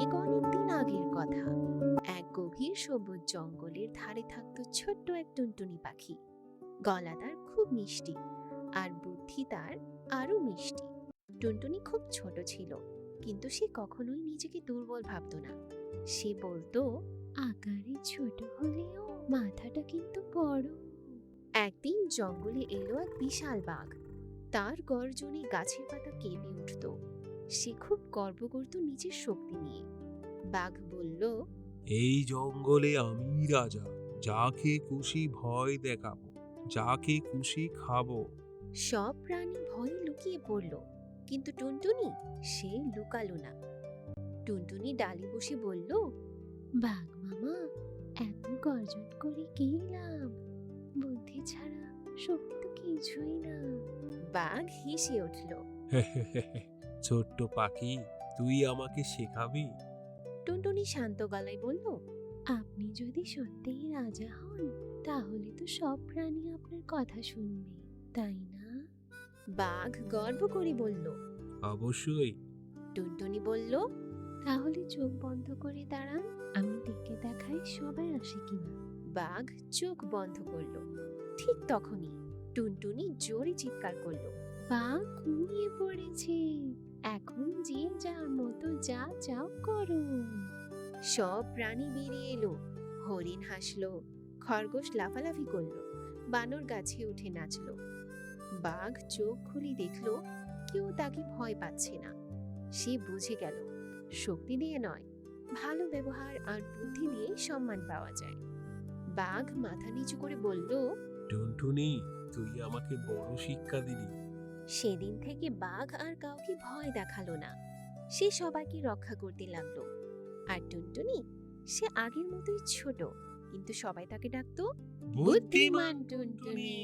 অনেক অনেক দিন আগের কথা। এক গভীর সবুজ জঙ্গলের ধারে থাকতো ছোট্ট এক টুনটুনি পাখি। গলা তার খুব মিষ্টি আর বুদ্ধি তার আরও মিষ্টি। টুনটুনি খুব ছোট ছিল, কিন্তু সে কখনোই নিজেকে দুর্বল ভাবতো না। সে বলতো, আকারে ছোট হলেও মাথাটা কিন্তু বড়। একদিন জঙ্গলে এলো এক বিশাল বাঘ। তার গর্জনে গাছের পাতা কেঁপে উঠত। সে খুব গর্ব করত নিজের শক্তি নিয়ে। বাঘ বলল এই জঙ্গলে আমি রাজা যাকে খুশি ভয় দেখাবো যাকে খুশি খাব। সব প্রাণী ভয়ে লুকিয়ে পড়ল কিন্তু টুনটুনি সে লুকালো না। টুনটুনি ডালি বসে বলল বাঘ মামা এত গর্জন করে কি লাভ বুদ্ধি ছাড়া শক্তি তো কিছুই না। বাঘ হেসে উঠল ছোট্ট পাখি তুই আমাকে শেখাবি? টুনটুনি শান্ত গলায় বলল আপনি যদি সত্যিই রাজা হন তাহলে তো সব প্রাণী আপনার কথা শুনবে তাই না? বাঘ গর্ব করে বলল অবশ্যই। টুনটুনি বলল তাহলে চোখ বন্ধ করে দাঁড়ান আমি ডেকে দেখাই সবাই আসে কিনা। বাঘ চোখ বন্ধ করল ঠিক তখনই টুনটুনি জোরে চিৎকার করল বাঘ ঘুমিয়ে পড়েছে। এখন যে যার মতো যা চাও করো সব প্রাণী বেরিয়ে এলো। হরিণ হাসলো, খরগোশ লাফালাফি করল, বানর গাছে উঠে নাচলো। বাঘ চোখ খুলে দেখল, কেউ তাকে ভয় পাচ্ছে না। সে বুঝে গেল, শক্তি দিয়ে নয়, ভালো ব্যবহার আর বুদ্ধি দিয়ে সম্মান পাওয়া যায়। বাঘ মাথা নিচু করে বলল, টুনটুনি, তুই আমাকে বড় শিক্ষা দিলি। সেদিন থেকে বাঘ আর কাউকে ভয় দেখাল না। সে সবাইকে রক্ষা করতে লাগল। আর টুনটুনি, সে আগের মতোই ছোট, কিন্তু সবাই তাকে ডাকতো, বুদ্ধিমান টুনটুনি।